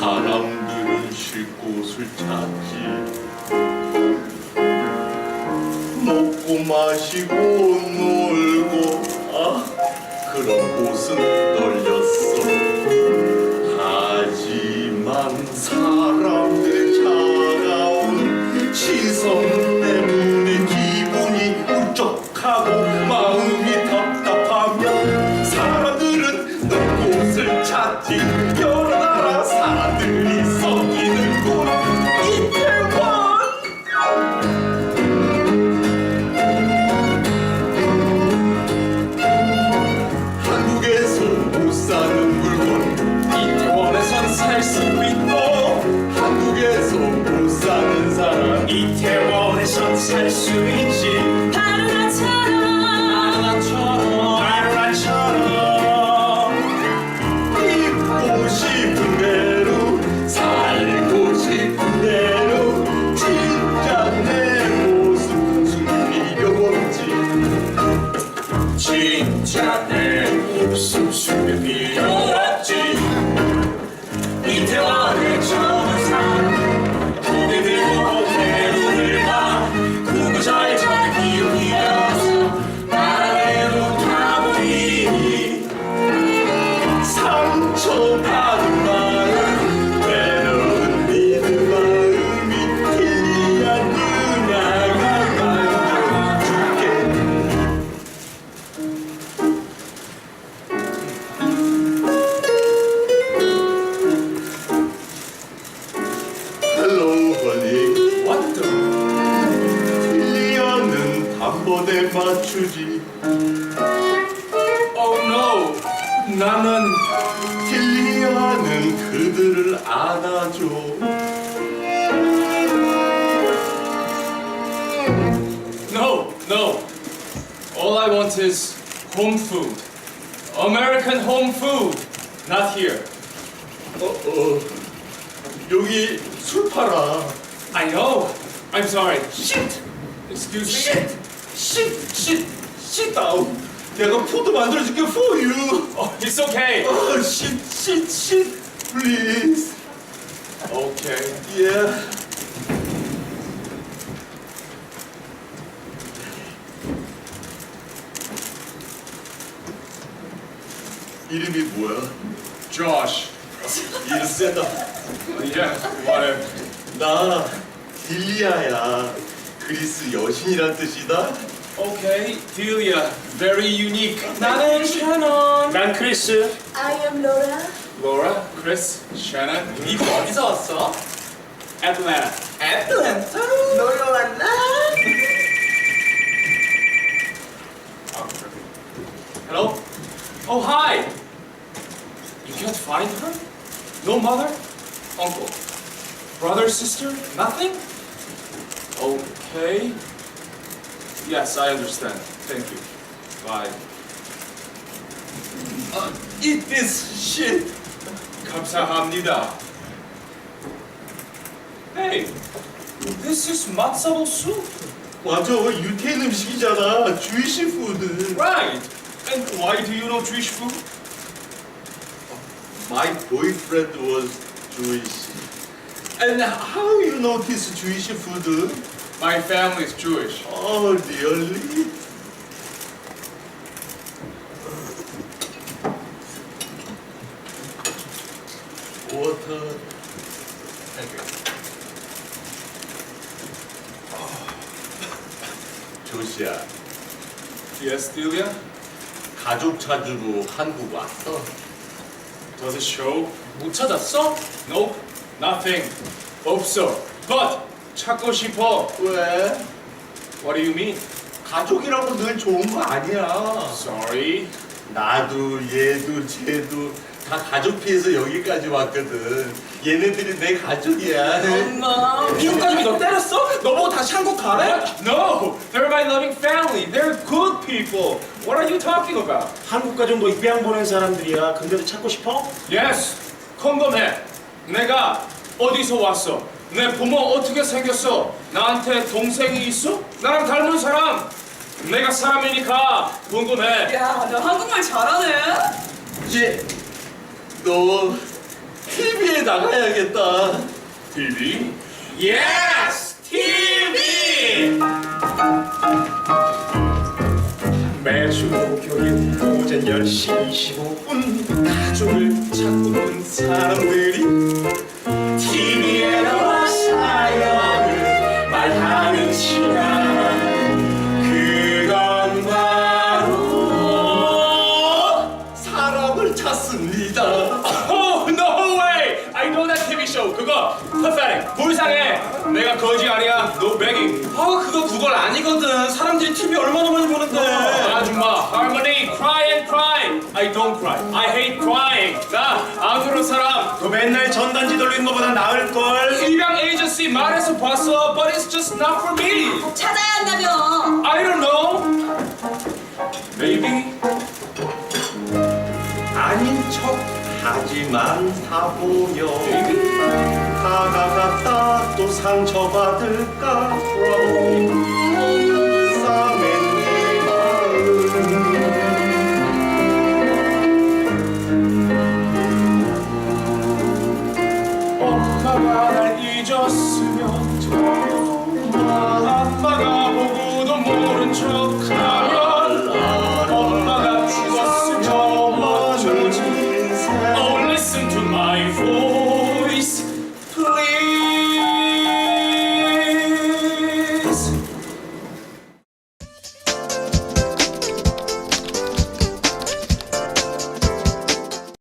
사람들은 쉴 곳을 찾지. 먹고 마시고 놀고 아 그런 곳은 널렸어. 하지만 사람 수 있고 한국에서 못 사는 사람. 이태원에선 살수 있지. 하루나처럼. 나처럼 나처럼. 입고 싶은 대로 살고 싶은 대로 진짜 내 모습 숨기려고 없지. 진짜 내 모습 숨 단번에 맞추지 Oh no! 나는 킬리언은 그들을 안아줘 no, no. All I want is home food. American home food. Not here. 어, 어. 여기 술 팔아 I know. I'm sorry. Shit. Excuse me. shit shit shit shit 다운 내가 푸드 만들어줄게 for you Oh, it's okay. 어 shit shit shit please Okay. yeah 이름이 뭐야? Josh. 이름 세다 Yeah. Whatever. 나 딜리아야 그리스 여신이란 뜻이다 Okay. Delia. Very unique. 나는 Shannon. 난 크리스. I am Laura Laura, Chris, Shannon. 이거 어디서 왔어? Atlanta. 애틀랜타? 놀러 왔나? Oh, perfect. Hello? Oh, hi! You can't find her? No mother? Uncle? Brother, sister? Nothing? Okay. Yes, I understand. Thank you. Bye. 아, eat this shit 감사합니다. Hey, this is matzo soup. 맞아 유태인 음식이잖아 주이시 푸드 Right. And why do you know Jewish food? My boyfriend was Jewish and how you notice Jewish food? My family is Jewish. Oh really? Water 조시야 Yes, Delia? 가족 찾으러 한국 왔어? Does it show? 못 찾았어? Nope, nothing. 없어. But 찾고 싶어. 왜? What do you mean? 가족이라고 늘 좋은 거 아니야 Sorry. 나도 얘도 쟤도 다 가족 피해서 여기까지 왔거든 얘네들이 내 가족이야 엄마 미국 가족이 너 때렸어? 너 보고 다시 한국 가래? What? No, they're my loving family. They're good people. What are you talking about? 한국 가족 뭐 입양 보낸 사람들이야. 근데도 찾고 싶어? Yes, 궁금해. 내가 어디서 왔어? 내 부모 어떻게 생겼어? 나한테 동생이 있어? 나랑 닮은 사람? 내가 사람이니까 궁금해. 야 너 한국말 잘하네 이제 너 TV에 나가야겠다. TV? Yes! TV! 매주 목요일 오전 10시 25분 가족을 찾고 있는 사람들이 내가 거지 아니야. No begging. 아 그거 구걸 아니거든 사람들이 TV 얼마나 많이 보는데 아줌마, harmony, cry and cry. I don't cry. I hate crying. 나 안 그런 사람. 너 맨날 전단지 돌리는 것보다 나을걸 입양 에이전시 말해서 봤어, but it's just not for me. 찾아야 한다며 I don't know. 하지만 사보며 다가갔다 또 상처받을까? 싸맨 내 마음 엄마가 날 잊었으면 peace